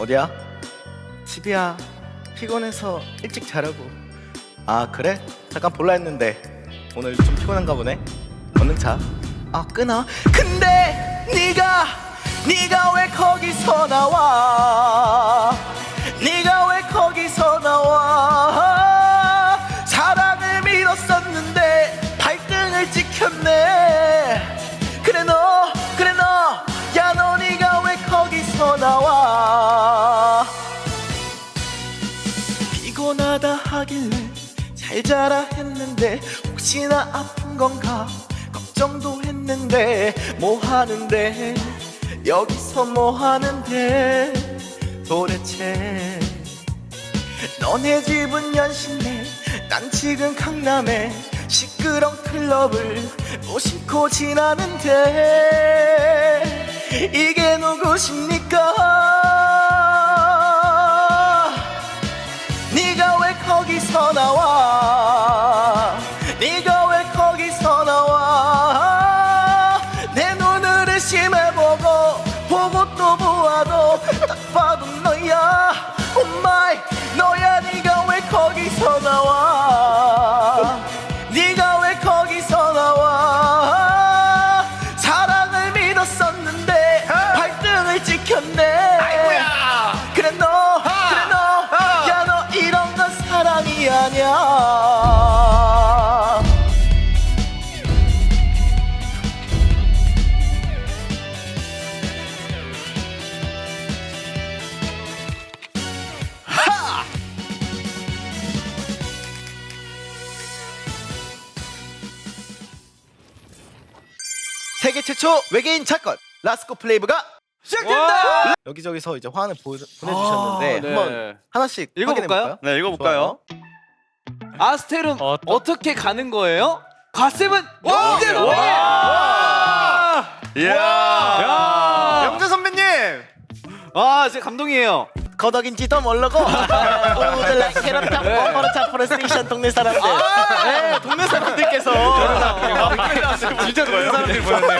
어디야? 집이야. 피곤해서 일찍 자려고. 아 그래? 잠깐 볼라 했는데 오늘 좀 피곤한가 보네. 얼른 자. 아 끊어. 근데 네가 네가 왜 거기서 나와? 혹시나 아픈 건가? 걱정도 했는데 뭐 하는데? 여기서 뭐 하는데? 도대체 너네 집은 연신내 난 지금 강남에 시끄러운 클럽을 무심코 지나는데 이게 누구십니까? 네가 왜 거기서 나와 의심해보고 보 세계 최초 외계인 사건 라스코 플레이브가 시작됩니다. 여기저기서 이제 화환을 보, 보내주셨는데 아, 네. 한번 하나씩 읽어볼까요? 확인해볼까요? 네 읽어볼까요? 아스텔은 어, 어, 떻게 가는 거예요? 와! 영재 와! 선배님! 이야 야! 영재 선배님 아 진짜 감동이에요. 거덕인지도 모르고 오들라 캐럿탑 버버르차 프레스테이션 동네 사람들 네, 동네 사람들께서 진짜 그런 사람들이 보였네요.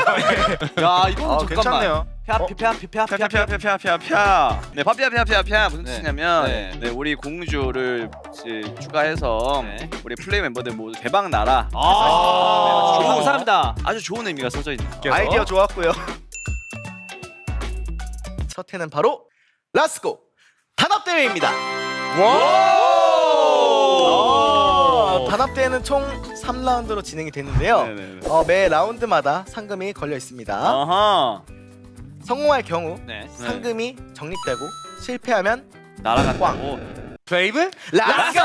야 이거는 아. 괜찮네요. 펴펴펴펴펴펴 네 파피아피아피아피아 무슨 네. 뜻이냐면 네. 네. 우리 공주를 이제 추가해서 네. 우리 플레이 멤버들 모두 대박 나라 아, 네, 좋은 사람이다. 아주 좋은 의미가 써져 있는 아이디어 좋았고요 첫 회는 바로 라스코 단합대회입니다 어, 단합대회는 총 3라운드로 진행이 되는데요 네네네. 어, 매 라운드마다 상금이 걸려 있습니다 아하 성공할 경우 네. 상금이 적립되고 실패하면 날아간다고 브레이브? 라스코!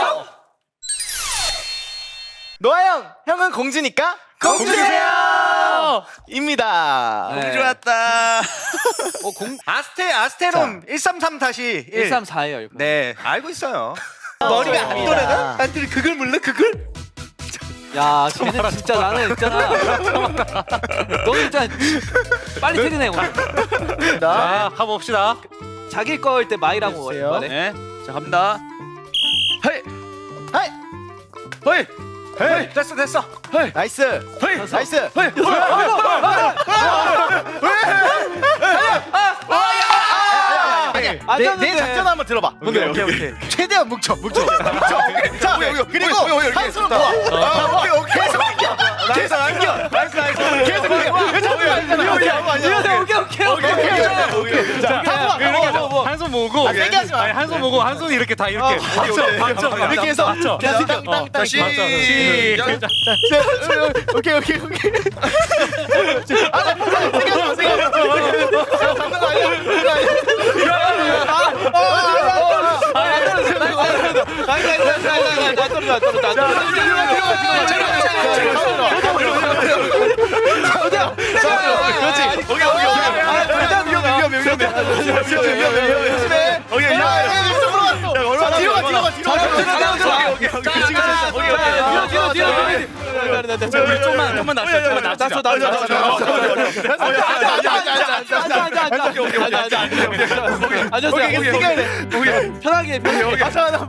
노아 형! 형은 공주니까 공주세요! 입니다 네. 공주 왔다 어, 공 아스테 아스테롬 133 다시 1. 134예요. 네 알고 있어요. 머리가 안안 돌아가? 돌아가? 난들이 그걸 몰라 그걸? 야, 쟤는 진짜 나는 있잖아. 너 일단 빨리 퇴근해 오늘. 자 가봅시다. 자기 거일 때 마이라고 해주세요. 말해. 네 자 갑니다 헤이 하이! 헤이 헤이 됐어 됐어. 나이스! 헤이 나이스! 안 내, 작전 한번 들어봐. 오케이, 오케이, 오케이. 최대한 뭉쳐, 뭉쳐, 뭉쳐. 자, 그리고 한 손을 모아. 오케이, 오케이. 계속 당겨. 계속 당겨. 나이스, 나이스. 계속 당겨. 잡지 말잖아. 이러네, 오케이, 오케이, 오케이. 뭐, 뭐. 한손 모으고 아, 세게 하지 마. 아니 한손 모으고 한 손이 이렇게 다 이렇게 맞춰, 맞춰. 이렇게 해서 맞춰. 계속 땅, 땅, 땅. 다시 시작. 오케이, 오케이, 오케이. 아, 나 세게 하지 마, 세게 하지 마. 거 아니야? 거 아니야? 그렇지. 오케이, 오케이, 오케이. 아, 일단 위험해, 위험해. 조심해. 오케이. 자, 뒤로 가, 뒤로 가, 뒤로 가. 오케이, 오케이, 오케이. 오케이, 오케이. 뒤로, 뒤로, 뒤로. 좀만 좀만 낮춰. 좀만 낮춰. 낮춰, 낮춰, 낮춰. 앉아, 앉아, 앉아, 앉아, 앉아. 앉아, 앉아, 앉아. 오케이, 오케이, 앉아, 앉아. 오케이, 오케이, 오케이. 편하게, 편하게. 아, 잠깐만.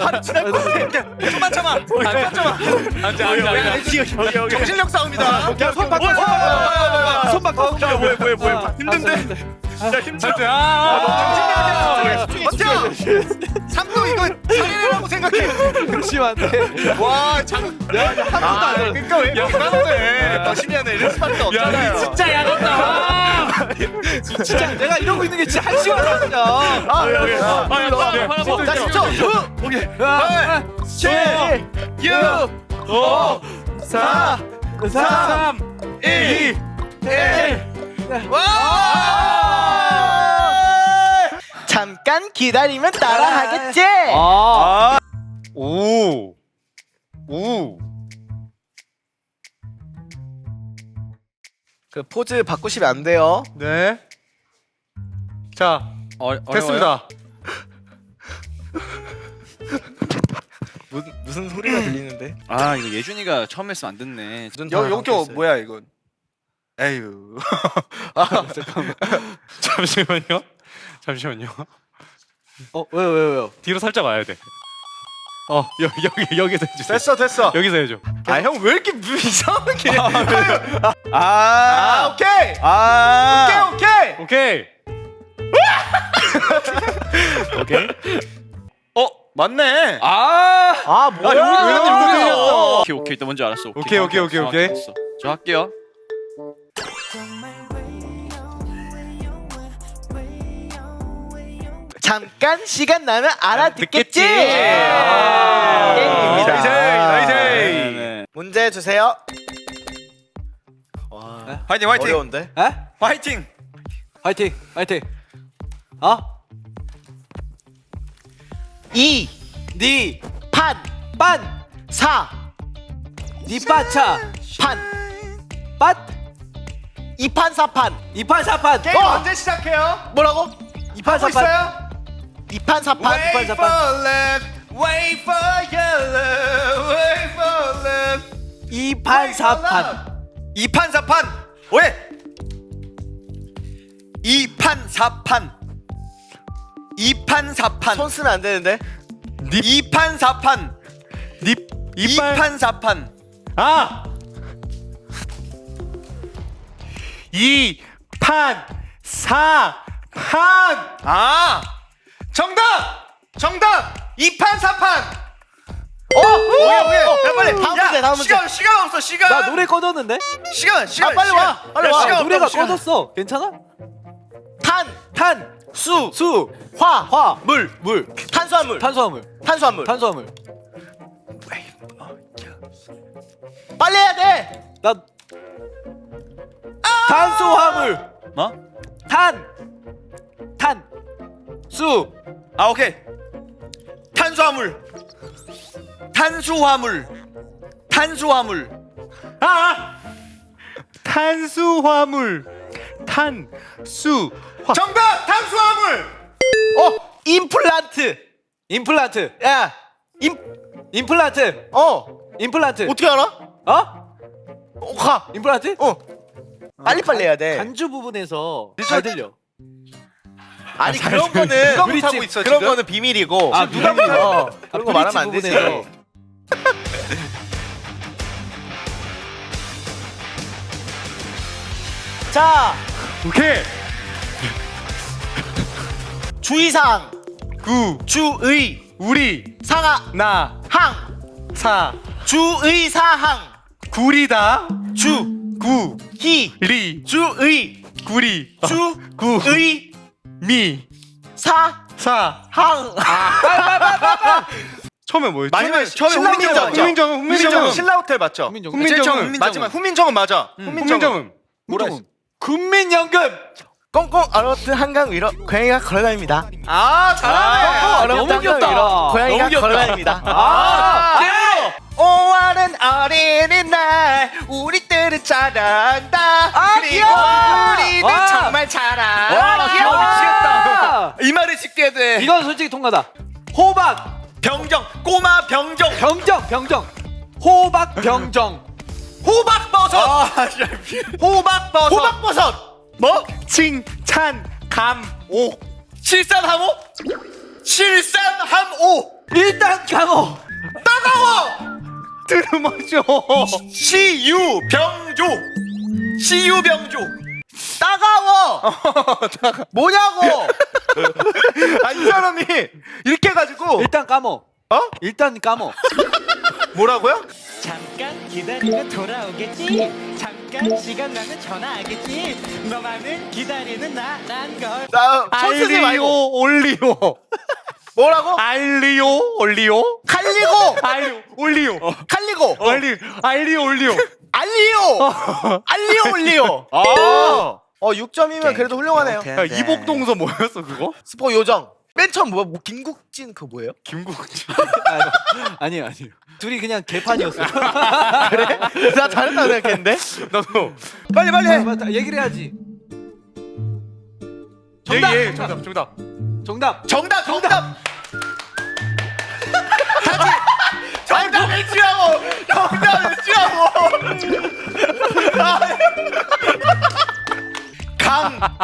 하루 지날 것 같아. 좀만 참아. 앉아 참아. 앉아 앉아. 정신력 싸움이다. 손 바꿔, 손 바꿔. 손 바꿔. 뭐야 뭐야 뭐야 힘든데 야 힘들어. 아. 버텨! 삼도 이거 장애라고 생각해. 심한데. 와, 장. 내가 한 번도 안 해. 그러니까 왜 이렇게 까놓네. 더 심리하네. 이럴 수밖에 없잖아요. 진짜 야간다. 진짜 내가 이러고 있는 게 진짜 한심하다 진짜. 아, 여기. 아, 아, 야, 나 야, 진짜 우, 오케이. 아, 칠, 육, 오, 사, 삼, 일, 일. 와! 잠깐 기다리면 따라하겠지. 아. 오. 오. 그 포즈 바꾸시면 안 돼요. 네. 자, 됐습니다. 무, 무슨 소리가 들리는데? 아, 이거 예준이가 처음 했으면 안 됐네. 여 여기 뭐야 이건? 에휴. 잠시만요. 잠시만요. 어 왜요 왜요 왜요? 뒤로 살짝 와야 돼. 어 여기 여기 여기서 해주세요. 됐어 됐어. 여기서 해줘. 아 형 왜 이렇게 무- 이상하게? 아, 아 오케이. 아. 오케이 오케이. 오케이. 오케이. 어, 맞네. 아. 아 뭐야? 아, 여기 왜 아, 들렸어? 오케이, 오케이. 나 먼저 알았어. 오케이, 오케이, 오케이, 오케이. 저 할게요. 잠깐 시간 나면 알아듣겠지. 아, 게임입니다. 나이스, 나이스. 네. 문제 주세요. 화이팅, 화이팅. 어려운데? 에? 화이팅. 화이팅 화이팅. 어? 이, 니 판, 빤. 사, 니빠차. 판, 빤. 이판 사판. 이판 사판. 게임 언제 시작해요? 뭐라고? 이판 하고 사판. 있어요? 이판 사판. 이판 사판. love, wait for your love, wait for love. 이판 사판. 이판 사판. 왜? 이판 사판. 이판 사판. 손 쓰면 안 되는데. 이판 사판. 닙 이판 사판. 아. 이판 사판. 아, 정답, 정답. 이판 사판. 어, 오케이 오케이. 야 빨리 다음 문제 다음 문제. 시간 시간 없어 시간. 나 노래 꺼졌는데? 시간 시간. 아, 빨리 시간. 와, 빨리 야, 와. 시간 노래가 없다고, 시간. 꺼졌어. 괜찮아? 탄, 탄, 수, 수, 화, 화, 물, 물, 탄수화물, 탄수화물, 탄수화물. 탄수화물. 빨리 해야 돼. 나 탄수화물. 뭐? 탄, 탄, 수, 아 오케이. 탄수화물. 탄수화물. 탄수화물. 아. 탄수화물. 탄수 화. 정답, 탄수화물. 어, 임플란트. 임플란트, 야, 임, 임플란트, 어, 임플란트. 어떻게 알아? 어? 어, 가. 임플란트? 어. 빨리 빨리 해야 돼. 간주 부분에서 잘 들려. 아니 그런 거는 누가 못하고 있어 그런 거는 비밀이고. 아, 누가 비밀이야. 어, 아, 그런 거 말하면 안 브릿지 되지. 부분에서. 자, 오케이. 주의사항, 구. 주의, 우리. 상하, 나. 항, 사. 주의사항, 구리다. 주, 구. 희, 리. 주의, 구리. 주, 구. 의, 미 사, 사 항. 처음에 뭐였지? 마지막에 처음에 훈민정 맞죠? 훈민정 훈민정 신라 호텔 맞죠? 훈민정음 훈민정음. 마지막 훈민정음 맞아. 훈민정음 뭐라 훈민정음. 국민연금. 꽁꽁 얼어붙은 한강 위로 고양이가 걸어다닙니다. 아 아, 너무 귀엽다. 고양이가 너무 귀엽다. 걸어다닙니다. 아, 오와는 어린이날 우리들은 잘한다. 아, 그리고 귀여워. 우리는 와. 정말 잘한다. 와, 귀여워 미치겠다. 이 말을 짓게 돼. 이건 솔직히 통과다. 호박, 병정 꼬마 병정. 병정, 병정. 호박, 병정. 호박 버섯. 아 진짜. 호박 버섯. 호박 버섯. 뭐? 칭찬 감오 칠산함오? 칠산함오. 일단 강호. 따가워. 들으머죠 시유병조. 시유병조. 따가워. 뭐냐고. 아이 사람이 이렇게 해가지고 일단 까먹. 어? 일단 까먹. 뭐라고요? 잠깐 기다리면 돌아오겠지 잠깐 시간 나면 전화하겠지 너만을 기다리는 나란 걸나 손쓰지 말고 올리오 뭐라고? 알리오 올리오? 칼리고. 알리오 올리오. 칼리고. 알리 알리오 올리오. 알리오. 알리오 올리오. 아. 어 6점이면 그래도 훌륭하네요. 야, 이복동서 뭐였어 그거? 스포 요정. 맨 처음 뭐, 뭐 김국진 그 뭐예요? 김국진. 아니요 아니요. 둘이 그냥 개판이었어. 그래? 나 잘했다고 생각했는데? 나도. 빨리 빨리 해. 맞다, 얘기를 해야지. 정답! 예, 예, 정답 정답 정답. 정답 정답. 다시. 정답 외치라고 정답 외치라고.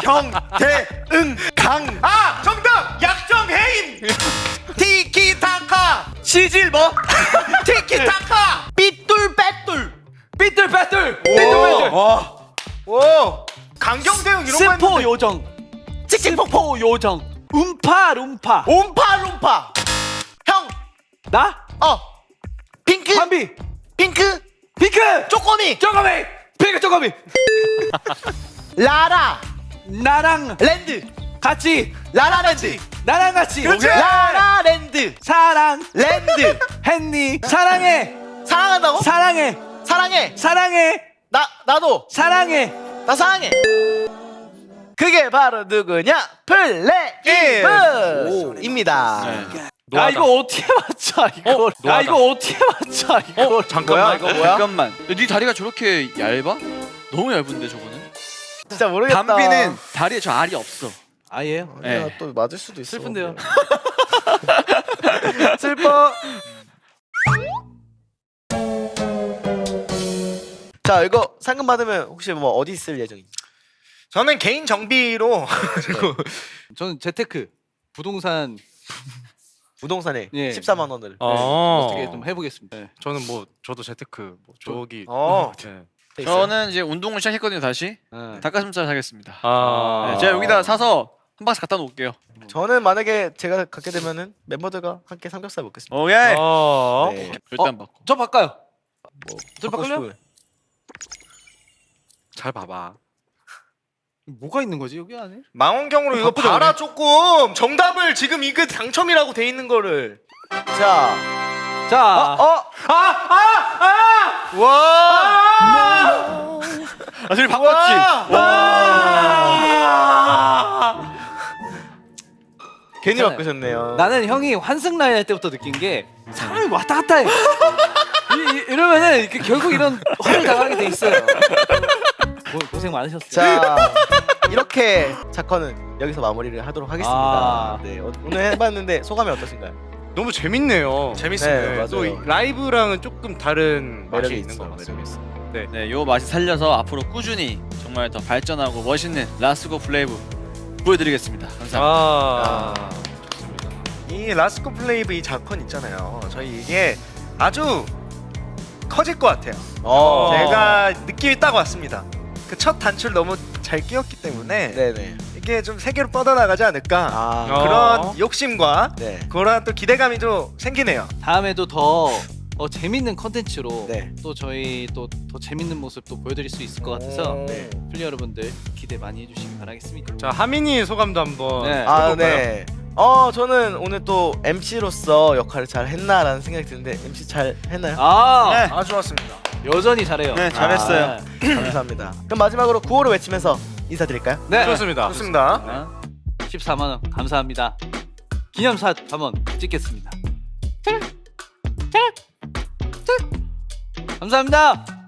강경대응. 강 아 정답. 약정해임. 티키타카. 시질 뭐? 티키타카. 삐뚤 빼뚤. 삐뚤 빼뚤. 삐뚤 빼뚤. 오. 강경대응 이런 거 스포 했는데. 요정. 스포 요정. 음파 룸파. 옴파 룸파 형 나? 어 핑크 한비. 핑크 핑크. 쪼꼬미 쪼가미. 핑크 쪼가미. 라라 나랑 랜드 같이. 라라랜드 나랑 같이. 그렇지 라라랜드 사랑 랜드 했니? 사랑해. 사랑한다고? 사랑해. 사랑해 사랑해. 나 나도 사랑해. 나 사랑해 바로 누구냐 플레이브입니다 아 이거 어떻게 맞춰 이거? 아 이거 어떻게 맞춰 이거? 뭐야 이거 뭐야 잠깐만. 네 다리가 저렇게 얇아? 너무 얇은데 저거는? 진짜 모르겠다 담비는 다리에 저 알이 없어. 아예요? 네. 야, 또 맞을 수도 있어 슬픈데요. 슬퍼 자 이거 상금 받으면 혹시 뭐 어디 쓸 예정인지 저는 개인 정비로 저는 재테크 부동산 부동산에 예. 14만 원을 어. 어떻게 좀 해보겠습니다. 네. 저는 뭐 저도 재테크 뭐 저기 어. 네. 돼 있어요? 저는 이제 운동을 시작했거든요 다시. 네. 닭가슴살 사겠습니다. 아 네, 제가 여기다 사서 한 박스 갖다 놓을게요. 저는 만약에 제가 갖게 되면은 멤버들과 함께 삼겹살 먹겠습니다. 오케이. 어. 네. 절대 안 받고. 저 바꿔요. 저 먹고 바꿀래요? 싶으면. 잘 봐봐 뭐가 있는 거지 여기 안에? 망원경으로 이거 바꾸자, 봐라 조금 정답을 지금 이거 당첨이라고 돼 있는 거를 자, 자, 어, 아, 와, 아 저기 바꿨지. 와, 괜히 괜찮아요. 바꾸셨네요. 나는 형이 환승 라인 할 때부터 느낀 게 사람이 왔다 갔다 해. 이, 이, 이러면은 그 결국 이런 화를 당하게 돼 있어요. 고, 고생 많으셨어요. 자, 이렇게 사건은 여기서 마무리를 하도록 하겠습니다. 아. 네, 어, 오늘 해봤는데 소감이 어떠신가요? 너무 재밌네요 재밌어요. 네, 또 맞아요. 라이브랑은 조금 다른 맛이 매력이 있는 있어, 것 같습니다 있어. 네, 요 맛이 살려서 앞으로 꾸준히 정말 더 발전하고 멋있는 라스고 플레이브 보여드리겠습니다. 감사합니다. 아, 이 라스코 플레이브 이 작품 있잖아요. 저희 이게 아주 커질 것 같아요. 어. 제가 느낌이 딱 왔습니다. 그 첫 단추를 너무 잘 끼웠기 때문에 네네. 이게 좀 세계로 뻗어나가지 않을까 아. 어. 그런 욕심과 네. 그런 또 기대감이 좀 생기네요. 다음에도 더 어, 재밌는 컨텐츠로 네. 또 저희 또 더 재밌는 모습 또 보여드릴 수 있을 것 같아서 오. 네, 플레이 여러분들 기대 많이 해주시기 바라겠습니다. 자 하민이 소감도 한번 네. 아 해볼까요? 네. 어 저는 오늘 또 MC로서 역할을 잘 했나라는 생각이 드는데 MC 잘 했나요? 아 네. 아 좋았습니다. 여전히 잘해요. 네, 잘했어요. 아, 감사합니다. 그럼 마지막으로 구호를 외치면서 인사드릴까요? 네. 좋습니다 좋습니다. 14만 원 감사합니다. 기념샷 한번 찍겠습니다. 감사합니다.